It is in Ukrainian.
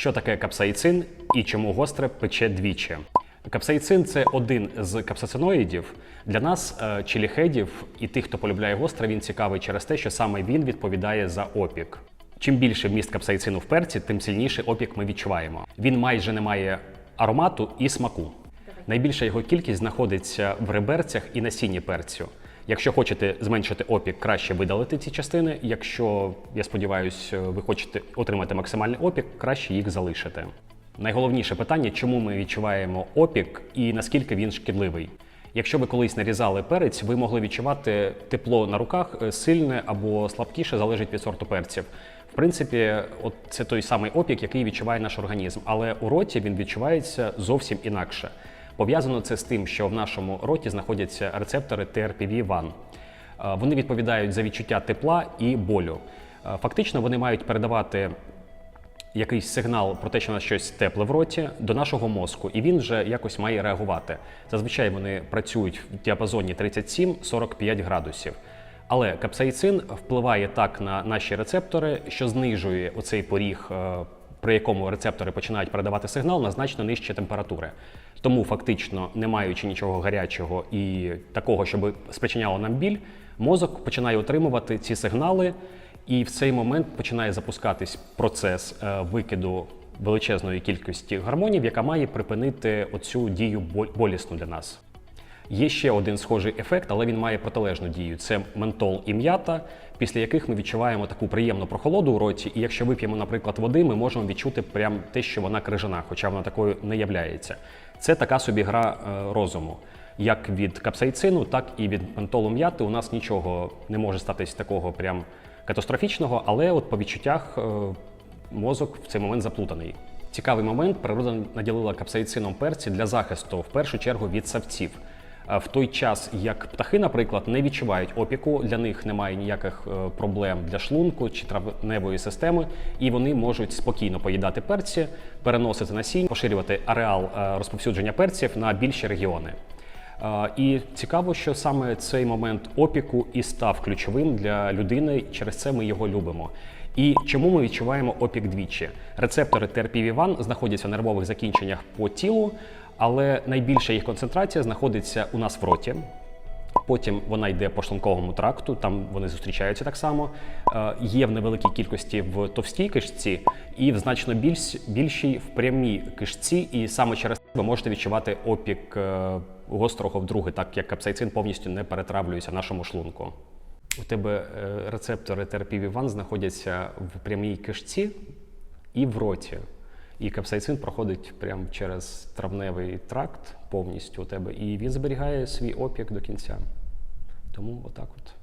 Що таке капсаїцин і чому гостре пече двічі? Капсаїцин це один з капсаценоїдів. Для нас, е, чиліхедів і тих, хто полюбляє гостре, він цікавий через те, що саме він відповідає за опік. Чим більше вміст капсаїцину в перці, тим сильніший опік ми відчуваємо. Він майже не має аромату і смаку. Найбільша його кількість знаходиться в реберцях і насінні перцю. Якщо хочете зменшити опік, краще видалити ці частини. Якщо, я сподіваюся, ви хочете отримати максимальний опік, краще їх залишити. Найголовніше питання, чому ми відчуваємо опік і наскільки він шкідливий. Якщо ви колись нарізали перець, ви могли відчувати тепло на руках е, сильне або слабкіше, залежить від сорту перців. В принципі, от це той самий опік, який відчуває наш організм, але у роті він відчувається зовсім інакше. Пов'язано це з тим, що в нашому роті знаходяться рецептори TRPV1. Е, Вони відповідають за відчуття тепла і болю. Е, Фактично, вони мають передавати якийсь сигнал про те, що у нас щось тепле в роті до нашого мозку, і він вже якось має реагувати. Зазвичай вони працюють в діапазоні 37-45 градусів. Але капсаїцин впливає так на наші рецептори, що знижує оцей поріг, е, при якому рецептори починають передавати сигнал на значно нижчі температури. Тому фактично, не маючи нічого гарячого і такого, щоб спричиняло нам біль, мозок починає отримувати ці сигнали, і в цей момент починає запускатись процес е, викиду величезної кількості гормонів, яка має припинити оцю дію болісну для нас. Є ще один схожий ефект, але він має протилежну дію. Це ментол і м'ята, після яких ми відчуваємо таку приємну прохолоду у роті. І якщо вип'ємо, наприклад, води, ми можемо відчути прям те, що вона крижана, хоча вона такою не являється. Це така собі гра е, розуму. Як від капсаїцину, так і від ментолу м'яти. У нас нічого не може статись такого прям катастрофічного, але от по відчуттях е, мозок в цей момент заплутаний. Цікавий момент природа наділила капсаїцином перці для захисту, в першу чергу від савців. В той час, як птахи, наприклад, не відчувають опіку, для них немає ніяких е, проблем для шлунку чи травневої системи, і вони можуть спокійно поїдати перці, переносити насіння, поширювати ареал е, розповсюдження перців на більші регіони. Е, І цікаво, що саме цей момент опіку і став ключовим для людини. Через це ми його любимо. І чому ми відчуваємо опік двічі? Рецептори TRPV1 знаходяться в нервових закінченнях по тілу, але найбільша їх концентрація знаходиться у нас в роті. Потім вона йде по шлунковому тракту, там вони зустрічаються так само. Е, Є в невеликій кількості в товстій кишці і в значно більш, більшій в прямій кишці. І саме через це ви можете відчувати опік е, гострого вдруге, так як капсаїцин повністю не перетравлюється в нашому шлунку. У тебе е, рецептори TRPV1 знаходяться в прямій кишці і в роті. І капсаїцин проходить прямо через травневий тракт повністю у тебе, і він зберігає свій опік до кінця. Тому отак от.